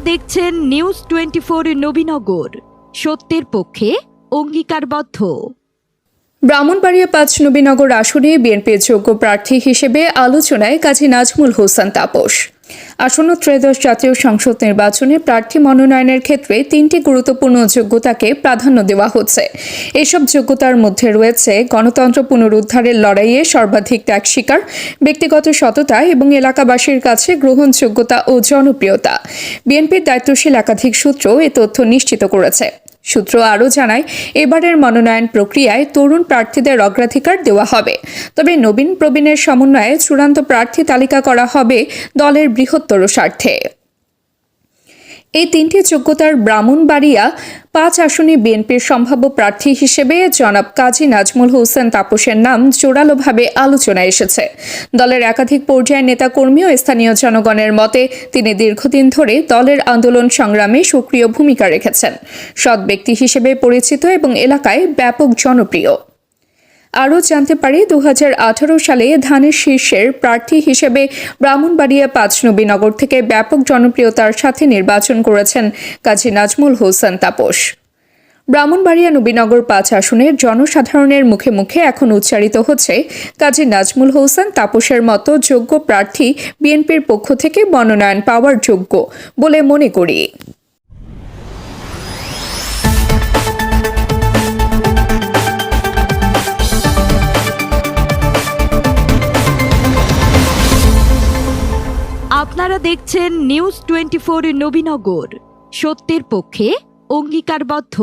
দেখছেন news twenty four Nabinagar. সত্যের পক্ষে অঙ্গীকারবদ্ধ। ব্রাহ্মণবাড়িয়া পাঁচ নবীনগর আসনে বিএনপির যোগ্য প্রার্থী হিসেবে আলোচনায় কাজী নাজমুল হোসেন তাপস। আসন্ন ত্রয়োদশ জাতীয় সংসদ নির্বাচনে প্রার্থী মনোনয়নের ক্ষেত্রে তিনটি গুরুত্বপূর্ণ যোগ্যতাকে প্রাধান্য দেওয়া হচ্ছে। এসব যোগ্যতার মধ্যে রয়েছে গণতন্ত্র পুনরুদ্ধারের লড়াইয়ে সর্বাধিক ত্যাগ স্বীকার, ব্যক্তিগত সততা এবং এলাকাবাসীর কাছে গ্রহণযোগ্যতা ও জনপ্রিয়তা। বিএনপির দায়িত্বশীল একাধিক সূত্র এ তথ্য নিশ্চিত করেছে। সূত্র আরও জানায়, এবারের মনোনয়ন প্রক্রিয়ায় তরুণ প্রার্থীদের অগ্রাধিকার দেওয়া হবে। তবে নবীন প্রবীণের সমন্বয়ে চূড়ান্ত প্রার্থী তালিকা করা হবে দলের বৃহত্তর স্বার্থে। এই তিনটি যোগ্যতার ব্রাহ্মণবাড়িয়া পাঁচ আসনে বিএনপির সম্ভাব্য প্রার্থী হিসেবে জনাব কাজী নাজমুল হোসেন তাপসের নাম জোরালোভাবে আলোচনায় এসেছে। দলের একাধিক পর্যায়ের নেতাকর্মী ও স্থানীয় জনগণের মতে তিনি দীর্ঘদিন ধরে দলের আন্দোলন সংগ্রামে সক্রিয় ভূমিকা রেখেছেন। সৎ ব্যক্তি হিসেবে পরিচিত এবং এলাকায় ব্যাপক জনপ্রিয়। আরও জানতে পারি দু হাজার আঠারো সালে ধানের শীর্ষের প্রার্থী হিসেবে ব্রাহ্মণবাড়িয়া পাঁচ নবীনগর থেকে ব্যাপক জনপ্রিয়তার সাথে নির্বাচন করেছেন কাজী নাজমুল হোসেন তাপস। ব্রাহ্মণবাড়িয়া নবীনগর পাঁচ আসনের জনসাধারণের মুখে মুখে এখন উচ্চারিত হচ্ছে কাজী নাজমুল হোসেন তাপসের মতো যোগ্য প্রার্থী বিএনপির পক্ষ থেকে মনোনয়ন পাওয়ার যোগ্য বলে মনে করি। আপনারা দেখছেন নিউজ টোয়েন্টি ফোর নবীনগর। সত্যের পক্ষে অঙ্গীকারবদ্ধ।